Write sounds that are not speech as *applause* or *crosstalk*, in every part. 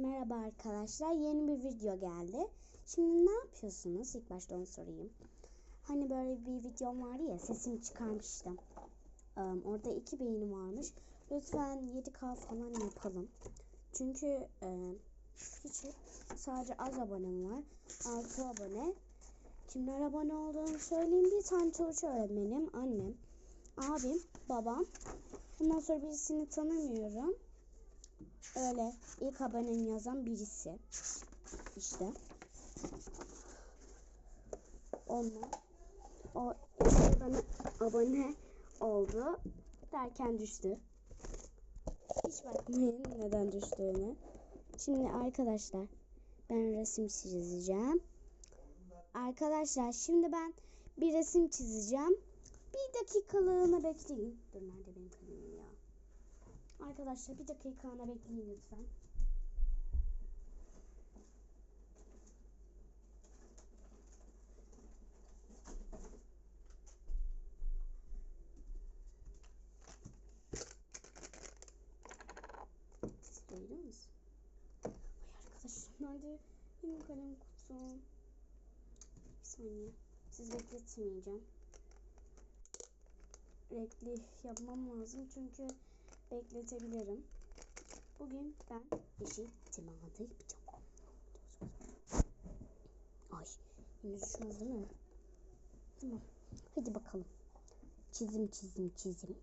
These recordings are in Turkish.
Merhaba arkadaşlar. Yeni bir video geldi. Şimdi ne yapıyorsunuz? İlk başta onu sorayım. Hani böyle bir videom vardı ya sesimi çıkarmıştım. Em, orada iki beynim varmış. Lütfen 7K falan yapalım. Çünkü e, hiç sadece az abonem var. 6 abone. Kimler abone olduğunu söyleyeyim. Bir tane çocuk öğretmenim, annem, abim, babam. Ondan sonra birisini tanımıyorum. Öyle ilk abonem yazan birisi. İşte. Onlar. O bana abone oldu. Derken düştü. Hiç bakmayın neden düştüğüne. Şimdi arkadaşlar ben resim çizeceğim. Arkadaşlar şimdi ben bir resim çizeceğim. Bir dakikalığına bekleyin. Dur nerede benim kalemim? Arkadaşlar bir dakikalığına bekleyin lütfen. Siz duydunuz musunuz? Ay arkadaşlar nerede benim kalem kutum? Bir saniye. Siz bekletmeyeceğim. Renkli yapmam lazım çünkü bekletebilirim. Bugün ben yeşil timadı yapacağım. Ay yine düşmez değil mi? Tamam. Hadi bakalım. Çizim çizim çizim.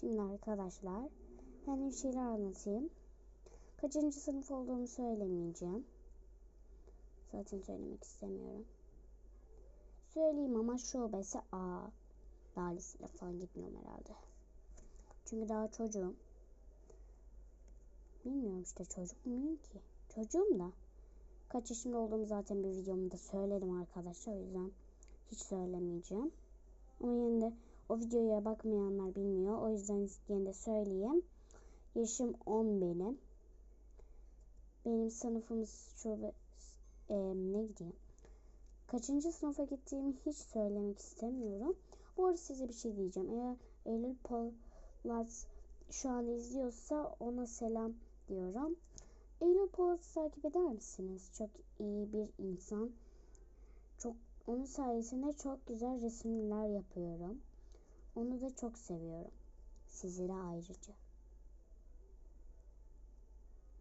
Şimdi arkadaşlar ben bir şeyler anlatayım. Kaçıncı sınıf olduğumu söylemeyeceğim. Zaten söylemek istemiyorum. Söyleyeyim ama şubesi A. Daha lisede falan gitmiyorum herhalde. Çünkü daha çocuğum. Bilmiyorum işte çocuk muyum ki? Çocuğum da. Kaç yaşında olduğumu zaten bir videomda söyledim arkadaşlar. O yüzden hiç söylemeyeceğim. Ama yine de o videoya bakmayanlar bilmiyor. O yüzden yine de söyleyeyim. Yaşım 10 benim. Benim sınıfımız şube e, ne gideyim? Kaçıncı sınıfa gittiğimi hiç söylemek istemiyorum. Bu arada size bir şey diyeceğim. Eğer Eylül Polat şu an izliyorsa ona selam diyorum. Eylül Polat'ı takip eder misiniz? Çok iyi bir insan. Çok onun sayesinde çok güzel resimler yapıyorum. Onu da çok seviyorum. Sizlere ayrıca.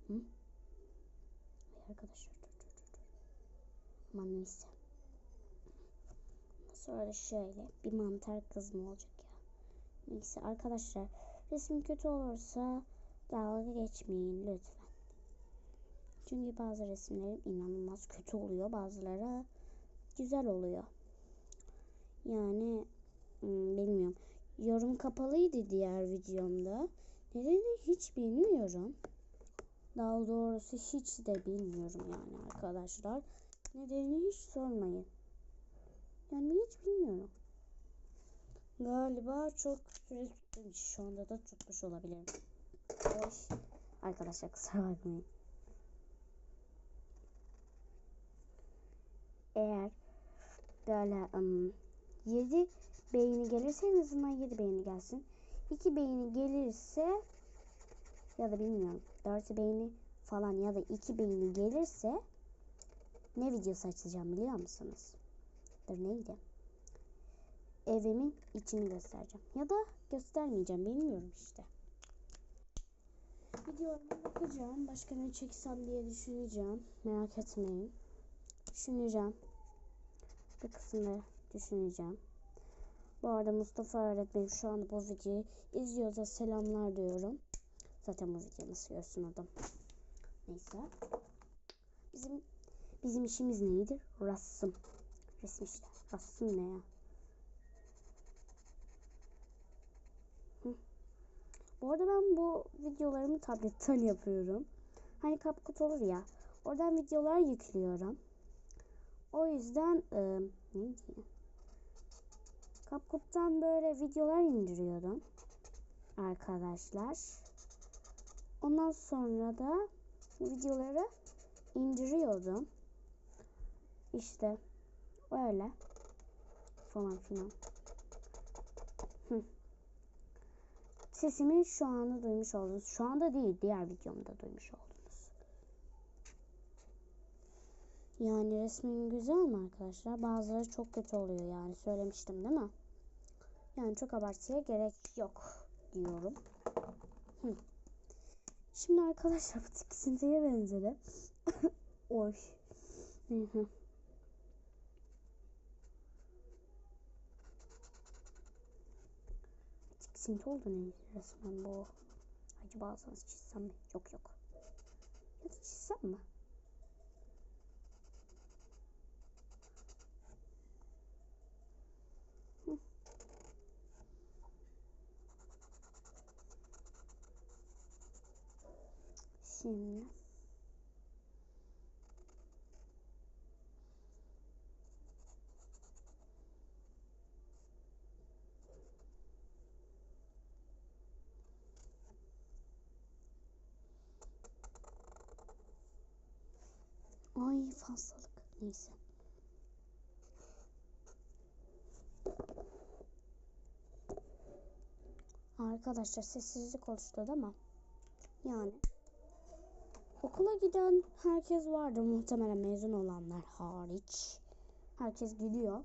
Hı? Arkadaşlar dur dur dur. Aman neyse. Sonra şöyle bir mantar kız mı olacak ya? Neyse arkadaşlar resim kötü olursa dalga geçmeyin lütfen. Çünkü bazı resimlerim inanılmaz kötü oluyor. Bazıları güzel oluyor. Yani hmm, bilmiyorum. Yorum kapalıydı diğer videomda. Nedeni hiç bilmiyorum. Daha doğrusu hiç de bilmiyorum yani arkadaşlar. Nedenini hiç sormayın. Yani hiç bilmiyorum. Galiba çok süre tutmuş. Şu anda da tutmuş olabilirim. Oy. Arkadaşlar kusura bakmayın. Eğer böyle um, 7 beğeni gelirse en azından 7 beğeni gelsin. 2 beğeni gelirse ya da bilmiyorum 4 beğeni falan ya da 2 beğeni gelirse ne videosu açacağım biliyor musunuz? Dur neydi? Evimin içini göstereceğim. Ya da göstermeyeceğim bilmiyorum işte. Videolarıma bakacağım. Başka ne çeksem diye düşüneceğim. Merak etmeyin. Düşüneceğim. Bu kısımda düşüneceğim. Bu arada Mustafa öğretmenim şu anda bu videoyu izliyorsa selamlar diyorum. Zaten nasıl görsün adam. Neyse. Bizim bizim işimiz neydi? Rasım. Resim işte. Rasım ne ya? Bu arada ben bu videolarımı tabletten *laughs* yapıyorum. Hani CapCut olur ya. Oradan videolar yüklüyorum. O yüzden e, neydi? CapCut'tan böyle videolar indiriyordum. Arkadaşlar. Ondan sonra da videoları indiriyordum. İşte Öyle. Falan filan. Sesimi şu anda duymuş oldunuz. Şu anda değil, diğer videomda duymuş oldunuz. Yani resmin güzel mi arkadaşlar? Bazıları çok kötü oluyor yani. Söylemiştim değil mi? Yani çok abartıya gerek yok diyorum. Şimdi arkadaşlar bu tiksintiye benzedi. *laughs* Oy. Tiksinti oldu ne resmen bu. Acaba alsanız çizsem mi? Yok yok. Ya da çizsem mi? Şimdi Ay fazlalık. Neyse. Arkadaşlar sessizlik oluştu mi? Yani okula giden herkes vardı muhtemelen mezun olanlar hariç. Herkes gidiyor.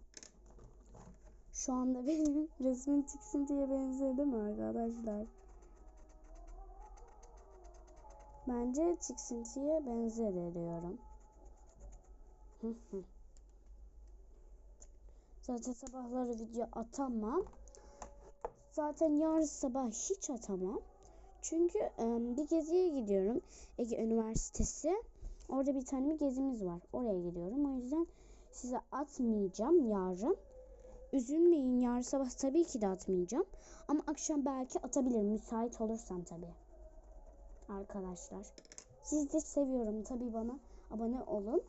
Şu anda *laughs* benim resmin tiksintiye benzedi mi arkadaşlar? Bence tiksintiye benzedi diyorum. *laughs* Zaten sabahları video atamam. Zaten yarın sabah hiç atamam. Çünkü em, bir geziye gidiyorum. Ege Üniversitesi. Orada bir tane bir gezimiz var. Oraya gidiyorum. O yüzden size atmayacağım yarın. Üzülmeyin yarın sabah tabii ki de atmayacağım. Ama akşam belki atabilirim. Müsait olursam tabii. Arkadaşlar. Sizi de seviyorum. Tabii bana abone olun.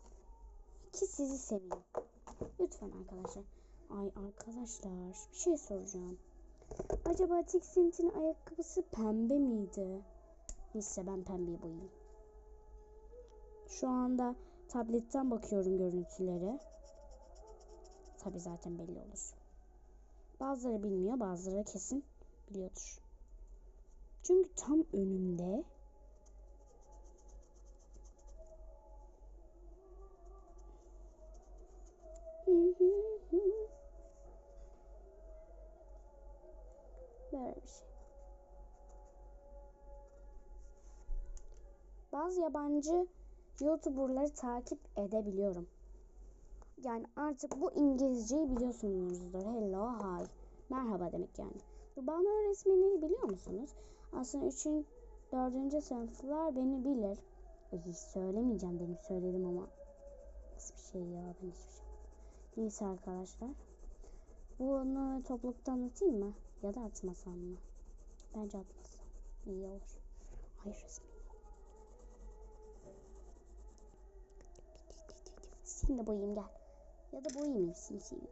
Ki sizi seveyim. Lütfen arkadaşlar. Ay arkadaşlar bir şey soracağım. Acaba Tiksinti'nin ayakkabısı pembe miydi? Neyse ben pembeyi boyayayım. Şu anda tabletten bakıyorum görüntülere. Tabi zaten belli olur. Bazıları bilmiyor bazıları kesin biliyordur. Çünkü tam önümde Böyle şey. Bazı yabancı YouTuber'ları takip edebiliyorum. Yani artık bu İngilizceyi biliyorsunuzdur. Hello, hi. Merhaba demek yani. Ruban öğretmeni biliyor musunuz? Aslında 3. 4. sınıflar beni bilir. Ay, söylemeyeceğim benim söyledim ama. Nasıl bir şey ya ben hiçbir şey Neyse arkadaşlar. Bunu toplulukta anlatayım mı? Ya da atmasam mı? Bence atmasam. İyi olur. Hayır resmi. Seni de boyayayım gel. Ya da boyayayım simsiyim.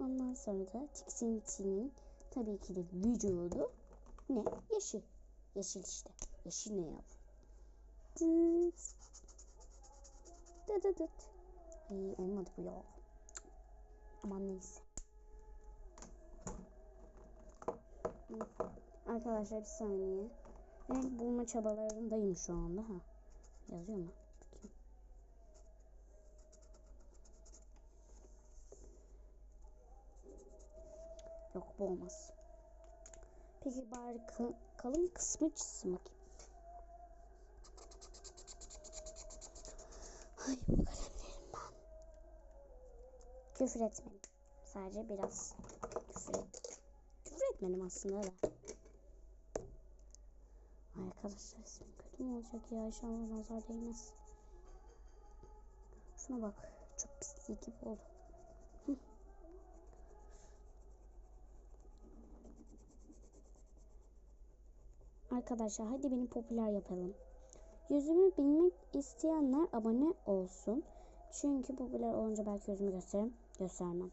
Ondan sonra da tiksintinin tabii ki de vücudu ne? Yeşil. Yeşil işte. Yeşil ne yavrum? Dıt dıt dıt. Ay olmadı bu ya. Aman neyse. Arkadaşlar bir saniye. Renk bulma çabalarındayım şu anda. Ha. Yazıyor mu? Yok bu olmaz. Peki bari kal kalın kısmı çizsin bakayım. Ay bu ben. Küfür etmedim. Sadece biraz küfür. Küfür etmedim aslında da. Arkadaşlar ismim kötü mü olacak ya? İnşallah nazar değmez. Şuna bak. Çok pisliği gibi oldu. Arkadaşlar hadi beni popüler yapalım. Yüzümü bilmek isteyenler abone olsun. Çünkü popüler olunca belki yüzümü gösteririm. Göstermem.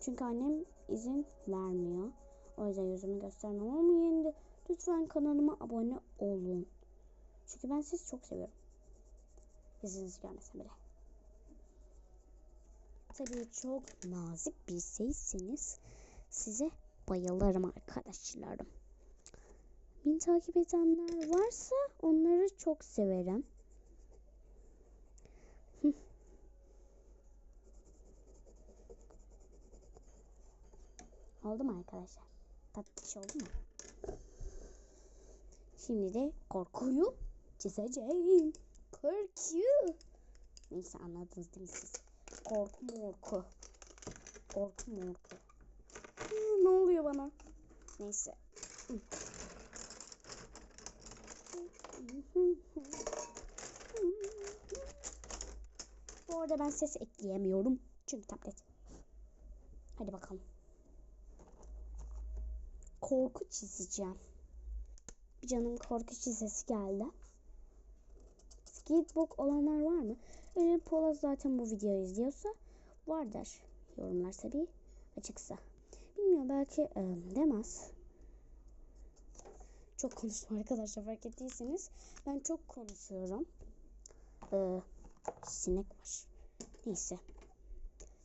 Çünkü annem izin vermiyor. O yüzden yüzümü göstermem ama yine de lütfen kanalıma abone olun. Çünkü ben sizi çok seviyorum. Yüzünüzü görmesem bile. Tabii çok nazik bir şeyseniz size bayılırım arkadaşlarım. Beni takip edenler varsa onları çok severim. Oldu mu arkadaşlar? Tatlış oldu mu? Şimdi de korkuyu çizeceğim. Korku. Neyse anladınız değil mi siz? Korku morku. Korku morku. Hı, ne oluyor bana? Neyse. Bu arada ben ses ekleyemiyorum. Çünkü tablet. Hadi bakalım. Korku çizeceğim. Canım korku çizesi geldi. Skatebook olanlar var mı? Öyle Pola zaten bu videoyu izliyorsa vardır. Yorumlar tabii açıksa. Bilmiyorum belki e, demez. Çok konuştum arkadaşlar fark ettiyseniz. Ben çok konuşuyorum. Ee, sinek var. Neyse.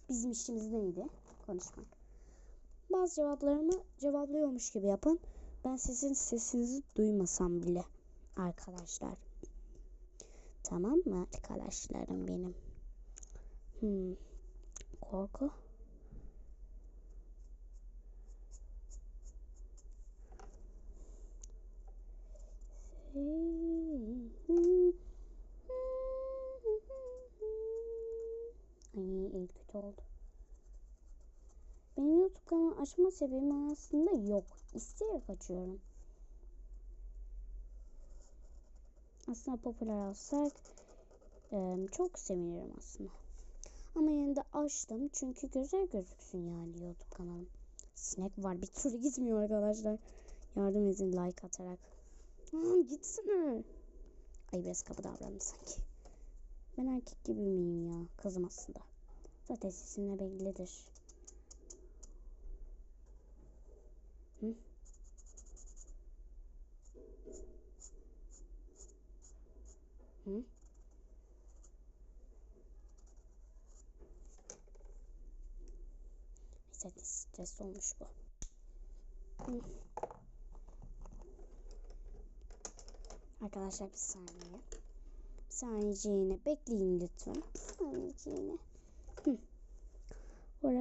Bizim işimiz neydi? Konuşmak. Bazı cevaplarımı cevaplıyormuş gibi yapın. Ben sizin sesinizi duymasam bile arkadaşlar. Tamam mı arkadaşlarım benim? Hmm. Korku. Ay el kötü oldu. Benim YouTube kanalı açma sebebim aslında yok. İsteyerek açıyorum. Aslında popüler olsak e, çok sevinirim aslında. Ama yine de açtım çünkü güzel gözüksün yani YouTube kanalım. Sinek var bir türlü gitmiyor arkadaşlar. Yardım edin like atarak. Aa, gitsene. Ay biraz kapı davrandı sanki. Ben erkek gibi miyim ya? Kızım aslında. Zaten sesimle bellidir. Hı? Hı? Zaten stres olmuş bu. Hı. Arkadaşlar bir saniye. Bir saniyeciğine bekleyin lütfen. Bir saniyeciğine. Hı.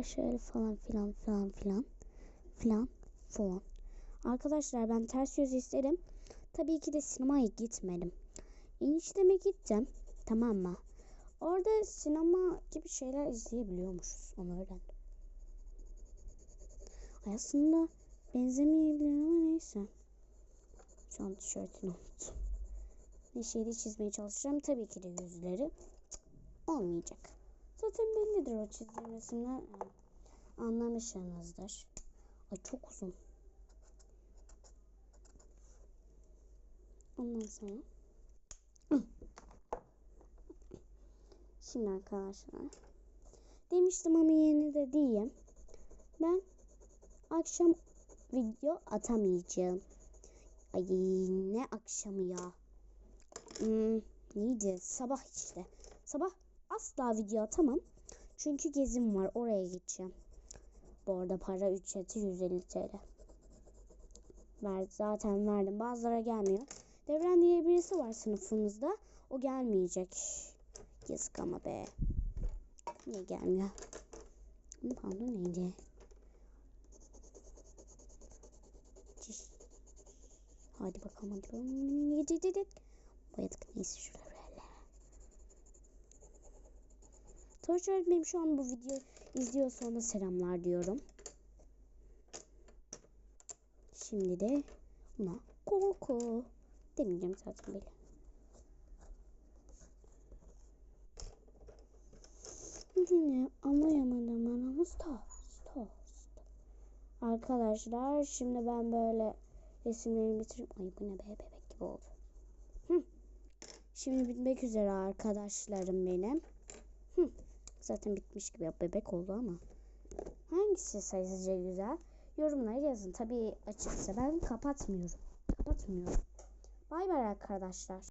Şöyle falan filan filan filan filan falan. Arkadaşlar ben ters yüz isterim. Tabii ki de sinemaya gitmedim. Enişteme gittim. Tamam mı? Orada sinema gibi şeyler izleyebiliyormuşuz. Onu öğrendim. Ay aslında benzemeyebilir ama neyse. Şu an tişörtünü unuttum. Neşeyi çizmeye çalışacağım. Tabii ki de yüzleri olmayacak. Zaten bellidir o çizdiğim resimler. Anlamışsınızdır. Ay çok uzun. Ondan sonra Şimdi arkadaşlar demiştim ama yeni de diyeyim. Ben akşam video atamayacağım. Ay ne akşamı ya. Hmm, neydi? Sabah işte. Sabah asla video atamam. Çünkü gezim var. Oraya gideceğim. Bu arada para ücreti 150 TL. Ver, zaten verdim. Bazılara gelmiyor. Devren diye birisi var sınıfımızda. O gelmeyecek. Yazık ama be. Niye gelmiyor? Pardon neydi? Hadi bakalım hadi bakalım. Boyadık neyse şuraları. Tuğçe öğretmenim şu an bu videoyu izliyorsa ona selamlar diyorum. Şimdi de buna korku demeyeceğim zaten böyle. Ne anlayamadım ben ama stop stop stop. Arkadaşlar şimdi ben böyle resimlerimi bitirip ay bu ne be bebek gibi oldu. Şimdi bitmek üzere arkadaşlarım benim. Zaten bitmiş gibi bebek oldu ama. Hangisi sizce güzel? Yorumlara yazın. Tabii açıksa ben kapatmıyorum. Kapatmıyorum. Bay bay arkadaşlar.